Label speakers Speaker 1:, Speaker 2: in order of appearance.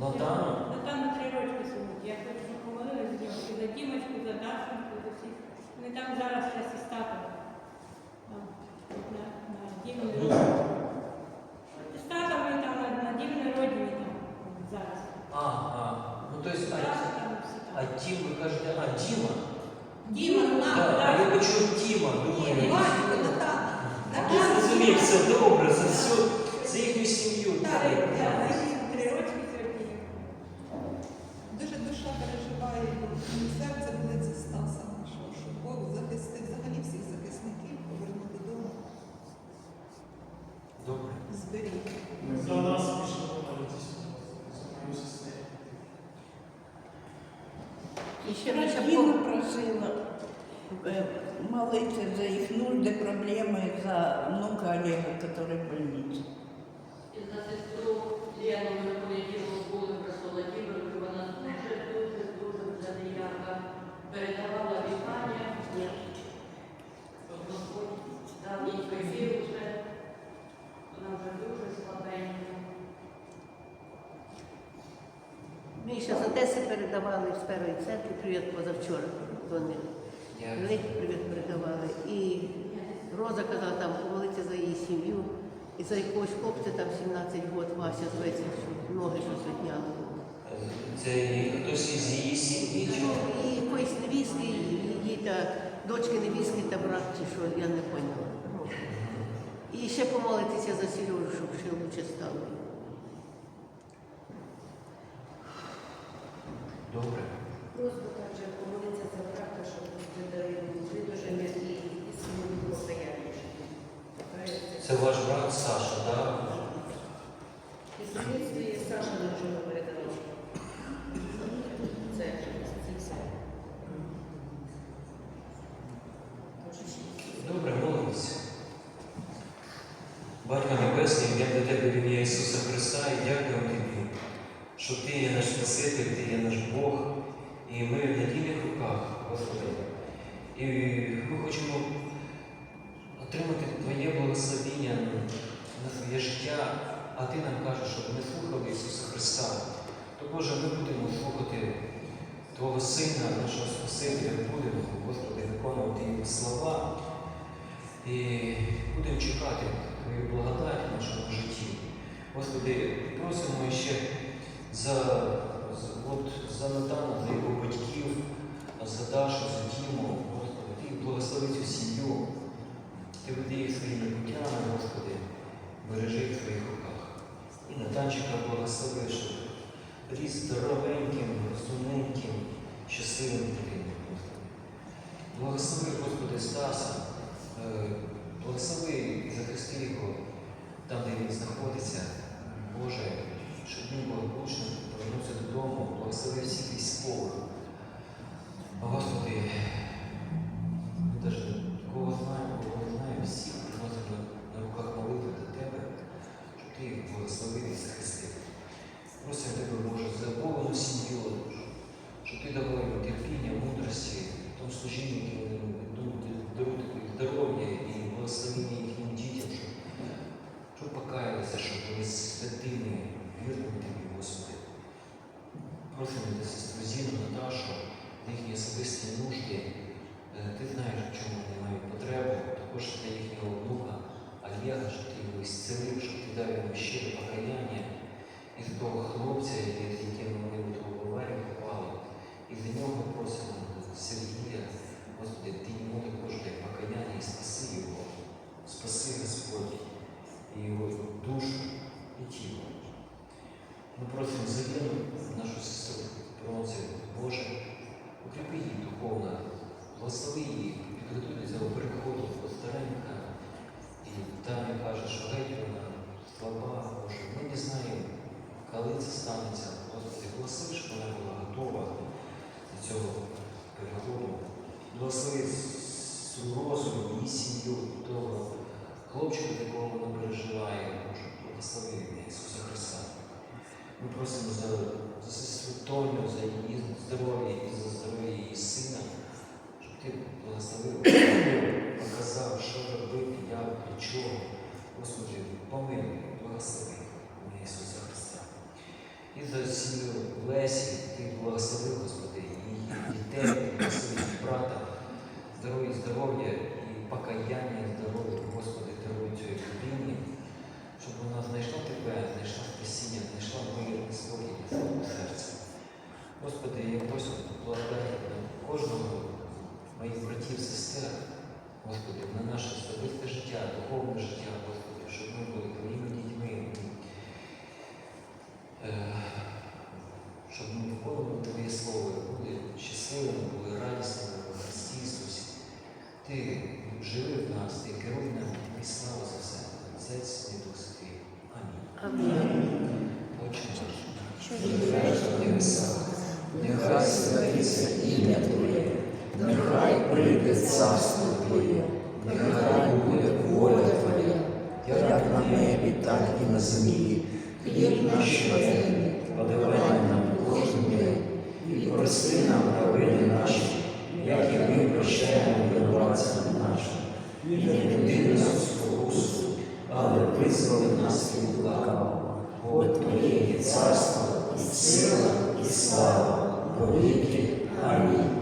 Speaker 1: Натану?
Speaker 2: Ну там на три рочки сьогодні. Я хочу, щоб помолилися з нього і за Дімочку, і за Дашеньку, і за всіх. Вони там зараз зараз із татом. Там, На, на Дімені. Ну, З татом вони там на, на Дімені родині там зараз.
Speaker 1: А, а. Ну, то есть, Даша
Speaker 2: а, там всі а там.
Speaker 1: Тім, ви кажете, а, Діма?
Speaker 3: Діма, ну Так,
Speaker 2: нам, а я Даша. почув
Speaker 1: Тіма, думаю. Ні, Батько,
Speaker 3: Натана. Я зрозумів, все
Speaker 1: добре, за всю,
Speaker 3: переживає, і серце болить за Стаса нашого, щоб Бог захистив взагалі всіх захисників, повернув додому,
Speaker 1: Добре.
Speaker 3: зберіг. За нас
Speaker 4: більше помолитися.
Speaker 5: І ще
Speaker 6: просила е, молитися за їх нужди, проблеми, за внука Олега, який в больниці.
Speaker 7: І за сестру Лену ми в понеділок були в Владимирівці, вона дуже, дуже, дуже вже ніяка передавала вітання. Щоб Господь дав їй прибіг вже. Вона вже дуже слабенька.
Speaker 5: Ми ще з Одеси передавали з першої церкви привіт позавчора. Вони
Speaker 1: Я великий
Speaker 5: привіт передавали. І Роза казала там помолитися за її сім'ю. І за якогось хлопця там 17 років Вася зветься, що ноги щось відняли.
Speaker 1: Це хтось із її сім'ї? Ну,
Speaker 5: і якоїсь невістки, її та дочки невістки та брат, чи що, я не поняла. І ще помолитися за Сережу, щоб ще лучше стало.
Speaker 1: Добре.
Speaker 8: Просто также помолиться за брата, щоб видужали і, і сім'ю покаяння.
Speaker 1: Це ваш брат Саша, так?
Speaker 8: І слідстві Саша нічого передала. Це, це все.
Speaker 1: Добре, молимося. Батько Небесний, я до тебе в ім'я Ісуса Христа і дякую тобі, що Ти є наш Спаситель, Ти є наш Бог, і ми в надійних руках, Господи. І ми хочемо отримати Твоє благословіння на своє життя, а Ти нам кажеш, щоб ми слухали Ісуса Христа. То Боже, ми будемо слухати Твого Сина, нашого Спасителя, будемо, Господи, виконувати Його слова. І будемо чекати Твою благодать в нашому житті. Господи, просимо ще за, за, от, за Натана, за його батьків, за Дашу, за Діму. Господи, Ти благослови цю сім'ю. Ти веди їх своїми путями, Господи, бережи в твоїх руках. І Натанчика благослови, щоб ріс здоровеньким, розумненьким, щасливим дитиною, Господи. Благослови, Господи, Стаса. Е, Благослови і захисти його там, де він знаходиться. Боже, щоб він благополучно повернувся додому, благослови всіх військових. О, Господи, ми навіть кого знаємо, кого не знаємо, всіх приносимо на руках молитви до Тебе, щоб Ти їх благословив і захистив. Просимо Тебе, Боже, за Богу сім'ю, щоб Ти давав їм терпіння, мудрості, в тому служінні, яке вони даруй здоров'я і благословення їхнім дітям, щоб, щоб покаялися, щоб були святими, вірними тобі, Господи. Просимо за сестру Зіну, Наташу, їхні особисті нужди. Е, Ти знаєш, в чому вони мають потребу, також для їхнього внука Олега, щоб ти його зцілив, щоб ти дав йому щире покаяння і за того хлопця, який- з яким вони от в аварію попали. І за нього просимо Сергія, Господи, ти йому також дай покаяння і спаси його, спаси Господь і його душу і тіло. Ми просимо за Лену, нашу сестру Пронцію, Боже, укріпи її духовно, благослови її, підготуй цього переходу, бо старенька. І там я каже, що геть вона слаба, Боже, ми не знаємо, коли це станеться. Господи, благослови, щоб вона була готова до цього переходу. Благослови цю розум, її сім'ю, того хлопчика, якого вона переживає, Боже, благослови Ісуса Христа. Ми просимо за, за сестру Тоню, за її здоров'я і за здоров'я її сина, ти благословив, показав, що робити, як для чого. Господи, помилуй, благослови у Ісуса Христа. І за сім'ю Лесі ти благословив, Господи, її дітей, благослови брата, здоров'я, здоров'я і покаяння. моїх братів, сестер, Господи, на наше особисте життя, духовне життя, Господи, щоб ми були твоїми дітьми, е, щоб ми входили Твоє Слово, були щасливими, були радісними в Христі Ісусі. Ти живи в нас, ти керуй нам, і слава за все, Отець і Дух Святий. Амінь.
Speaker 5: Амінь.
Speaker 1: Отче наш, що ти в нехай святиться ім'я Твоє
Speaker 9: нехай прийде царство Твоє, нехай буде воля Твоя,
Speaker 1: як на небі, так і на землі. Хліб наш щоденний подавай нам кожен день,
Speaker 9: і прости нам провини наші,
Speaker 1: як і ми прощаємо винуватцям нашим.
Speaker 9: Не веди нас у
Speaker 1: спокусу, але визволи нас від лукавого.
Speaker 9: Бо Твоє є царство, і сила, і слава, повіки. Амінь.